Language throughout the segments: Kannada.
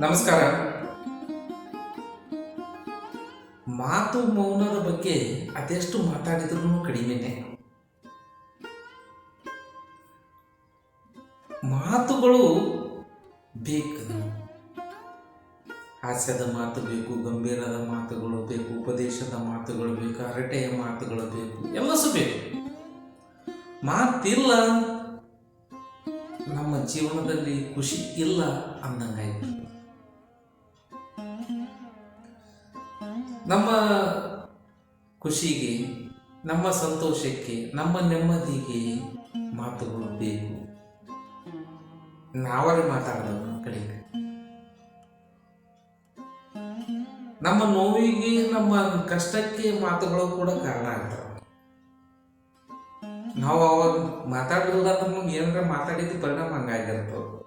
ನಮಸ್ಕಾರ. ಮಾತು ಮೌನದ ಬಗ್ಗೆ ಅದೆಷ್ಟು ಮಾತಾಡಿದ್ರು ಕಡಿಮೆನೆ. ಮಾತುಗಳು ಬೇಕು. ಹಾಸ್ಯದ ಮಾತು ಬೇಕು, ಗಂಭೀರದ ಮಾತುಗಳು ಬೇಕು, ಉಪದೇಶದ ಮಾತುಗಳು ಬೇಕು, ಹರಟೆಯ ಮಾತುಗಳು ಬೇಕು, ಎಲ್ಲಸು ಬೇಕು. ಮಾತಿಲ್ಲ, ನಮ್ಮ ಜೀವನದಲ್ಲಿ ಖುಷಿ ಇಲ್ಲ ಅಂದಂಗಾಯ್ತು ನಮ್ಮ ಖುಷಿಗೆ, ನಮ್ಮ ಸಂತೋಷಕ್ಕೆ, ನಮ್ಮ ನೆಮ್ಮದಿಗೆ ಮಾತುಗಳು ಬೇಕು. ನಾವರೇ ಮಾತಾಡೋದು ಕಡೆಗೆ ನಮ್ಮ ನೋವಿಗೆ, ನಮ್ಮ ಕಷ್ಟಕ್ಕೆ ಮಾತುಗಳು ಕೂಡ ಕಾರಣ ಆಗ್ತವೆ. ನಾವು ಅವಾಗ ಮಾತಾಡಲಿಲ್ಲ ಅಂದ್ರೆ ನಮ್ಗೆ ಏನಾರ ಮಾತಾಡಿದ ಪರಿಣಾಮ ಹಂಗಾಗಿರ್ತವೆ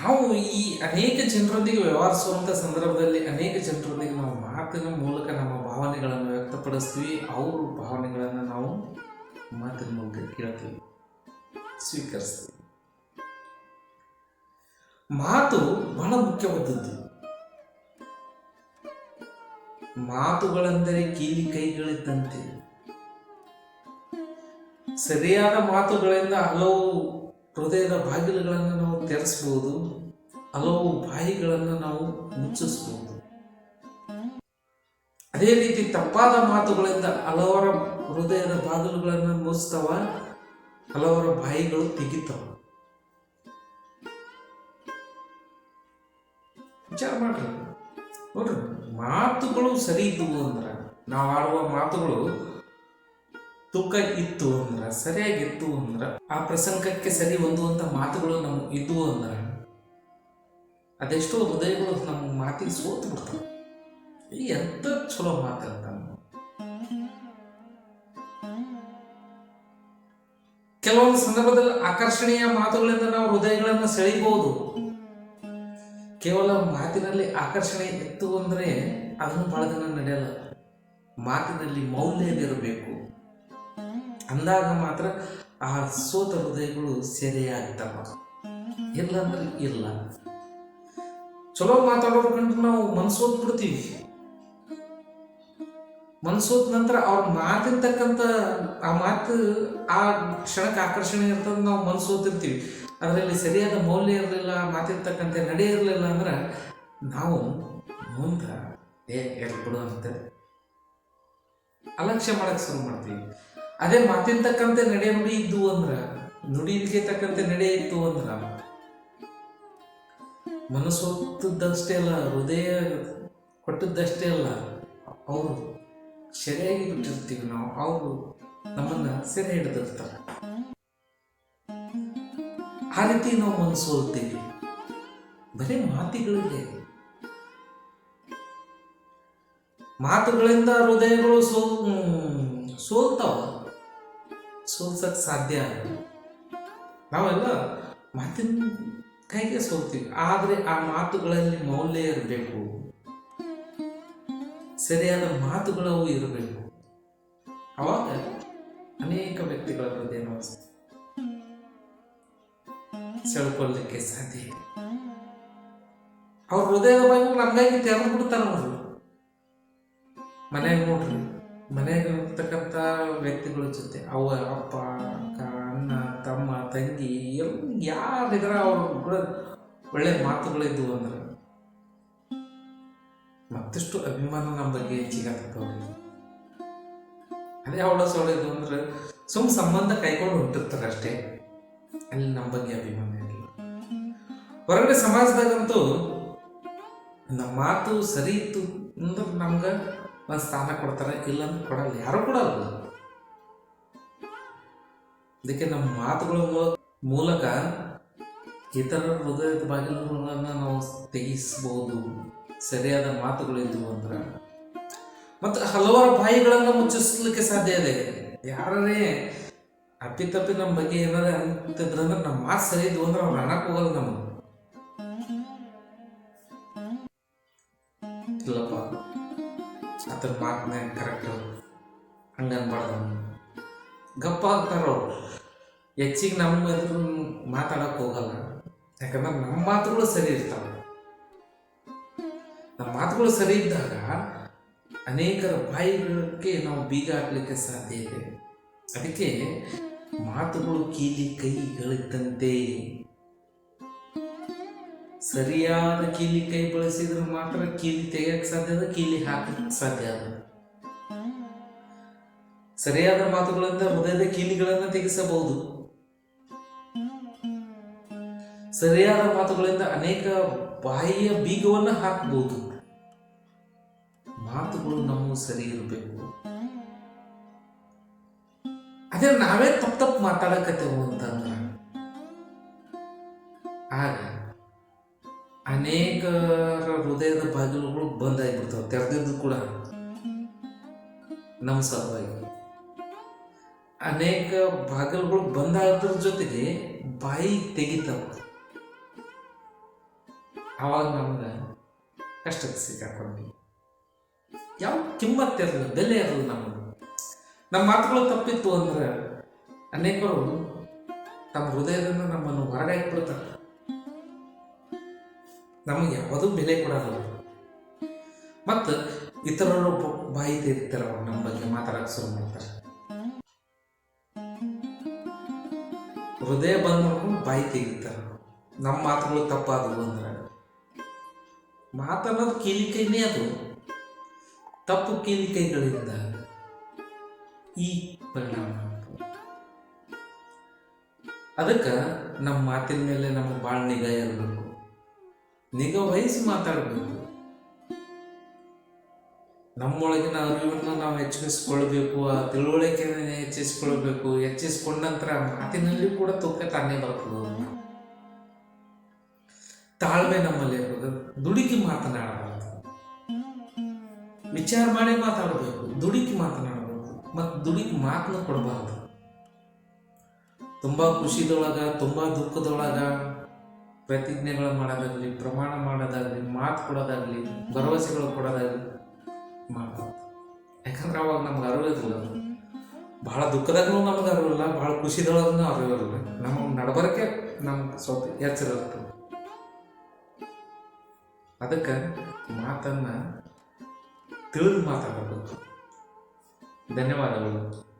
ನಾವು ಈ ಅನೇಕ ಜನರೊಂದಿಗೆ ವ್ಯವಹರಿಸುವಂಥ ಸಂದರ್ಭದಲ್ಲಿ ಅನೇಕ ಜನರೊಂದಿಗೆ ನಾವು ಮಾತಿನ ಮೂಲಕ ನಮ್ಮ ಭಾವನೆಗಳನ್ನು ವ್ಯಕ್ತಪಡಿಸ್ತೀವಿ. ಅವ್ರ ಭಾವನೆಗಳನ್ನು ನಾವು ಮಾತಿನ ಮೂಲಕ ಕೇಳ್ತೀವಿ. ಸ್ವೀಕರಿಸ್ತೀವಿ. ಮಾತು ಬಹಳ ಮುಖ್ಯವಾದದ್ದು. ಮಾತುಗಳೆಂದರೆ ಕೀಲಿ ಕೈಗಳಿದ್ದಂತೆ. ಸರಿಯಾದ ಮಾತುಗಳಿಂದ ಹಲವು ಹೃದಯದ ಬಾಗಿಲುಗಳನ್ನು ನಾವು ತೆರೆಸ್ಬೋದು, ಹಲವು ಬಾಯಿಗಳನ್ನು ನಾವು ಮುಚ್ಚಿಸ್ಬೋದು. ಅದೇ ರೀತಿ ತಪ್ಪಾದ ಮಾತುಗಳಿಂದ ಹಲವರ ಹೃದಯದ ಬಾಗಿಲುಗಳನ್ನು ಮುಚ್ಚುತ್ತವ ಹಲವರ ಬಾಯಿಗಳು ತೆಗಿತವ. ವಿಚಾರ ಮಾಡ್ರಿ. ನೋಡ್ರಿ, ಮಾತುಗಳು ಸರಿ ಇದ್ದವು ಅಂದ್ರೆ, ನಾವು ಆಡುವ ಮಾತುಗಳು ತೂಕ ಇತ್ತು ಅಂದ್ರೆ, ಸರಿಯಾಗಿತ್ತು ಅಂದ್ರೆ, ಆ ಪ್ರಸಂಗಕ್ಕೆ ಸರಿ ಹೊಂದುವಂತ ಮಾತುಗಳು ನಮ್ಮ ಇದ್ವು ಅಂದ್ರೆ, ಅದೆಷ್ಟೋ ಹೃದಯಗಳು ನಮ್ಮ ಮಾತಿಗೆ ಸೋತು ಬಿಡ್ತಾವೆ. ಈ ಎಂತ ಚಲೋ ಮಾತಂತ ಕೆಲವೊಂದು ಸಂದರ್ಭದಲ್ಲಿ ಆಕರ್ಷಣೀಯ ಮಾತುಗಳಿಂದ ನಾವು ಹೃದಯಗಳನ್ನು ಸೆಳೆಯಬಹುದು. ಕೇವಲ ಮಾತಿನಲ್ಲಿ ಆಕರ್ಷಣೆ ಇತ್ತು ಅಂದ್ರೆ ಅದನ್ನು ಬಹಳ ದಿನ ನಡೆಯಲ್ಲ. ಮಾತಿನಲ್ಲಿ ಮೌಲ್ಯವಿರಬೇಕು ಅಂದಾಗ ಮಾತ್ರ ಆ ಸೋತ ಹೃದಯಗಳು ಸೆರೆಯಾಗ್ತವ. ಇಲ್ಲ ಅಂದ್ರೆ ಇಲ್ಲ. ಚಲೋ ಮಾತಾಡೋರು ಕಂಡು ನಾವು ಮನ್ಸೋತ್ ಬಿಡ್ತೀವಿ. ಮನ್ಸೋತ್ ನಂತರ ಅವ್ರ ಮಾತಿರ್ತಕ್ಕಂತ ಆ ಮಾತು ಆ ಕ್ಷಣಕ್ಕೆ ಆಕರ್ಷಣೆ ಇರ್ತದೆ ನಾವು ಮನ್ಸೋತಿರ್ತೀವಿ ಅದರಲ್ಲಿ ಸರಿಯಾದ ಮೌಲ್ಯ ಇರಲಿಲ್ಲ ಮಾತಿರ್ತಕ್ಕಂಥ ನಡೆ ಇರಲಿಲ್ಲ ಅಂದ್ರೆ ನಾವು ಮುಂದೆ ಏ ಎಲ್ಲಿ ಅಲಕ್ಷ್ಯ ಮಾಡಕ್ಕೆ ಶುರು ಮಾಡ್ತೀವಿ. ಅದೇ ಮಾತಿನ ತಕ್ಕಂತೆ ನಡೆ ನುಡಿ ಇದ್ದು ಅಂದ್ರ ನುಡಿಗೆ ತಕ್ಕಂತೆ ನಡೆ ಇತ್ತು ಅಂದ್ರ ಮನಸ್ಸೊತ್ತದ್ದಷ್ಟೇ ಅಲ್ಲ, ಹೃದಯ ಕೊಟ್ಟದ್ದಷ್ಟೇ ಅಲ್ಲ, ಅವರು ಸರಿಯಾಗಿ ಬಿಟ್ಟಿರ್ತೀವಿ ನಾವು, ಅವರು ನಮ್ಮನ್ನ ಸೆರೆ ಹಿಡಿದಿರ್ತಾರೆ. ಆ ರೀತಿ ನಾವು ಮನಸ್ಸು ಹೋಗ್ತೀವಿ ಬರೀ ಮಾತಿಗಳಿಗೆ ಮಾತುಗಳಿಂದ ಹೃದಯಗಳು ಸೋ ಸೋಲ್ತಾವ. ಸೋಲ್ಸಕ್ ಸಾಧ್ಯ ನಾವೆಲ್ಲ ಮಾತಿನ ಕೈಗೆ ಸೋಲ್ತೀವಿ. ಆದರೆ ಆ ಮಾತುಗಳಲ್ಲಿ ಮೌಲ್ಯ ಇರಬೇಕು. ಸರಿಯಾದ ಮಾತುಗಳವು ಇರಬೇಕು. ಅವಾಗ ಅನೇಕ ವ್ಯಕ್ತಿಗಳ ಬಗ್ಗೆ ನಾವು ಸೆಳ್ಕೊಳ್ಳಿಕ್ಕೆ ಸಾಧ್ಯ ಇದೆ ಅವ್ರ ಹೃದಯದ ಬಗ್ಗೆ ನಮ್ಗಾಗಿ ತೆರೆದು ಬಿಡ್ತಾರ ಮನ್ಯಾಗ ನೋಡ್ರಿ. ಮನ್ಯಾಗ ಇರ್ತಕ್ಕಂಥ ವ್ಯಕ್ತಿಗಳ ಜೊತೆ ಅವ ಅಪ್ಪ, ಅಕ್ಕ, ಅಣ್ಣ, ತಮ್ಮ, ತಂಗಿ ಎಲ್ಲ ಯಾರಿದ್ರೆ ಅವ್ರ ಕೂಡ ಒಳ್ಳೆ ಮಾತುಗಳಿದ್ವು ಅಂದ್ರೆ ಮತ್ತಷ್ಟು ಅಭಿಮಾನ ನಮ್ಮ ಬಗ್ಗೆ ಹೆಚ್ಚಿಗಾಗ್ತವ್ರಿ ಅದೇ ಅವಳ ಸೊಳ್ಳೆದು ಅಂದ್ರೆ ಸುಮ್ ಸಂಬಂಧ ಕೈಕೊಂಡು ಹೊಂಟಿರ್ತಾರೆ ಅಷ್ಟೇ. ಅಲ್ಲಿ ನಮ್ಮ ಬಗ್ಗೆ ಅಭಿಮಾನ ಇಲ್ಲ. ಹೊರಗಡೆ ಸಮಾಜದಾಗಂತೂ ನಮ್ಮ ಮಾತು ಸರಿ ಇತ್ತು ಅಂದ್ರೆ ನಮ್ಗೆ ಒಂದು ಸ್ಥಾನ ಕೊಡ್ತಾರೆ, ಇಲ್ಲಂದ್ರೆ ಕೊಡಲ್ಲ. ಯಾರು ಕೊಡಲ್ಲ? ಅದಕ್ಕೆ ನಮ್ಮ ಮಾತುಗಳ ಮೂಲಕ ಇತರರ ಹೃದಯದ ಬಾಗಿಲುಗಳನ್ನು ನಾವು ತೆಗಿಸ್ಬೋದು. ಸರಿಯಾದ ಮಾತುಗಳಿದ್ವು ಅಂದ್ರೆ. ಮತ್ತು ಹಲವಾರು ಬಾಯಿಗಳನ್ನು ಮುಚ್ಚಿಸ್ಲಿಕ್ಕೆ ಸಾಧ್ಯ ಇದೆ. ಯಾರೇ ಅಪ್ಪಿತಪ್ಪಿ ನಮ್ಮ ಬಗ್ಗೆ ಏನಾರ ಅಂತಿದ್ರಂದ್ರೆ ನಮ್ಮ ಮಾತು ಸರಿ ಇದ್ವು ಅಂದ್ರೆ ಅವ್ರು ಹಣಕ್ಕೆ ಹೋಗಲ್ಲ ನಮಗೆ. ಇಲ್ಲಪ್ಪ. ಅದ್ರ ಮಾತನ್ನ ಕರೆಕ್ಟ್ ಹಂಗೆ ಅನ್ಬಾರ್ದು ಗಪ್ಪ ಆಗ್ತಾರ ಅವ್ರು. ಹೆಚ್ಚಿಗೆ ನಮ್ಮ ಎದುರು ಮಾತಾಡಕ್ಕೆ ಹೋಗಲ್ಲ. ಯಾಕಂದ್ರೆ ನಮ್ಮ ಮಾತುಗಳು ಸರಿ ಇರ್ತಾವೆ. ನಮ್ಮ ಮಾತುಗಳು ಸರಿ ಇದ್ದಾಗ ಅನೇಕರ ಬಾಯಿಗಳಿಗೆ ನಾವು ಬೀಗ ಹಾಕ್ಲಿಕ್ಕೆ ಸಾಧ್ಯ ಇದೆ. ಅದಕ್ಕೆ ಮಾತುಗಳು ಕೀಲಿ ಕೈಗಳಿದ್ದಂತೆ ಸರಿಯಾದ ಕೀಲಿ ಕೈ ಬಳಸಿದ್ರೆ ಮಾತ್ರ ಕೀಲಿ ತೆಗಿಯಕ್ಕೆ ಸಾಧ್ಯ ಅದ, ಕೀಲಿ ಹಾಕಕ್ಕೆ ಸಾಧ್ಯ ಅದ. ಸರಿಯಾದ ಮಾತುಗಳಿಂದ ಹೃದಯದ ಕೀಲಿಗಳನ್ನು ತೆಗೆಸಬಹುದು. ಸರಿಯಾದ ಮಾತುಗಳಿಂದ ಅನೇಕ ಬಾಯಿಯ ಬೀಗವನ್ನು ಹಾಕಬಹುದು ಮಾತುಗಳು ನಮ್ಮ ಸರಿ ಇರಬೇಕು. ಅದೇ ನಾವೇ ತಪ್ಪು ತಪ್ಪು ಮಾತಾಡಕತ್ತೇವು ಅಂತಂದ್ರ. ಆಗ ಅನೇಕರ ಹೃದಯದ ಬಾಗಿಲುಗಳು ಬಂದಾಗಿಬಿಡ್ತಾವೆ ತೆರೆದಿದ್ದು ಕೂಡ ನಮ್ಮ ಸಲುವಾಗಿ. ಅನೇಕ ಬಾಗಿಲುಗಳು ಬಂದಾದ್ರ ಜೊತೆಗೆ ಬಾಯಿ ತೆಗಿತಾವ. ಅವಾಗ ನಮ್ಗೆ ಕಷ್ಟಕ್ಕೆ ಸಿಕ್ಕಾಕೊಂಡ್ವಿ. ಯಾವ ಕಿಮ್ಮತ್ ಇರಲಿಲ್ಲ, ಬೆಲೆ ಇರಲಿಲ್ಲ ನಮಗೆ. ನಮ್ಮ ಮಾತುಗಳು ತಪ್ಪಿತ್ತು ಅಂದ್ರೆ ಅನೇಕರು ತಮ್ಮ ಹೃದಯದಿಂದ ನಮ್ಮನ್ನು ಹೊರಗೆ ನಮಗೆ ಯಾವುದೂ ಬೆಲೆ ಕೊಡಲ್ಲ ಮತ್ತು ಇತರರು ಬಾಯಿ ತೆಗಿತಾರ ಅವ್ರು ನಮ್ಮ ಬಗ್ಗೆ ಮಾತಾಡಕ್ಕೆ ಶುರು ಮಾಡ್ತಾರೆ. ಹೃದಯ ಬಂದ್ ಮಾಡ್ಕೊಂಡು ಬಾಯಿ ತೆಗಿತಾರೆ ನಮ್ಮ ಮಾತುಗಳು ತಪ್ಪಾದವು ಅಂದ್ರೆ. ಮಾತನ್ನೋದು ಕೀಲಿಕೈನೇ ಅದು. ತಪ್ಪು ಕೀಲಿಕೈಗಳಿಂದ ಈ ಪರಿಣಾಮ. ಅದಕ್ಕೆ ನಮ್ಮ ಮಾತಿನ ಮೇಲೆ ನಮಗೆ ಭಾಳ ನಿಗಾ ಇರಬೇಕು. ನಿಗಾ ವಹಿಸಿ ಮಾತಾಡಬೇಕು ನಮ್ಮೊಳಗಿನ ಅರಿವನ್ನು ನಾವು ಹೆಚ್ಚಿಸ್ಕೊಳ್ಬೇಕು, ಆ ತಿಳುವಳಿಕೆಯನ್ನು ಹೆಚ್ಚಿಸ್ಕೊಳ್ಬೇಕು, ಹೆಚ್ಚಿಸ್ಕೊಂಡ ನಂತರ ಮಾತಿನಲ್ಲಿ ಕೂಡ ತೂಕ ತಾನೇ ಬರ್ತದೆ. ತಾಳ್ಮೆ ನಮ್ಮಲ್ಲಿ ಇರ್ಬೋದು ದುಡುಕಿ ಮಾತನಾಡಬಾರದು. ವಿಚಾರ ಮಾಡಿ ಮಾತಾಡಬೇಕು. ದುಡುಕಿ ಮಾತನಾಡಬೇಕು. ಮತ್ತು ದುಡುಕಿ ಮಾತನ್ನು ಕೊಡಬಾರದು. ತುಂಬಾ ಖುಷಿದೊಳಗ, ತುಂಬಾ ದುಃಖದೊಳಗ ಪ್ರತಿಜ್ಞೆಗಳು ಮಾಡೋದಾಗಲಿ, ಪ್ರಮಾಣ ಮಾಡೋದಾಗಲಿ, ಮಾತು ಕೊಡೋದಾಗಲಿ, ಭರವಸೆಗಳು ಕೊಡೋದಾಗಲಿ ಮಾಡಬಾರ್ದು ಯಾಕಂದ್ರೆ ಅವಾಗ ನಮ್ಗೆ ಅರಿವಿರಲ್ಲ ಬಹಳ ದುಃಖದಾಗೂ ನಮ್ಗೆ ಅರಿವಿಲ್ಲ ಬಹಳ ಖುಷಿದೊಳಗೂ ಅರಿವಿರಲ್ಲ ನಮ್ಮ ನಡಬರಕ್ಕೆ ನಮ್ಗೆ ಸ್ವಲ್ಪ ಎಚ್ಚರ ಇರ್ತದೆ ಅದಕ್ಕೆ ಮಾತನ್ನು ತಿಳಿದು ಮಾತಾಡಬೇಕು. ಧನ್ಯವಾದಗಳು.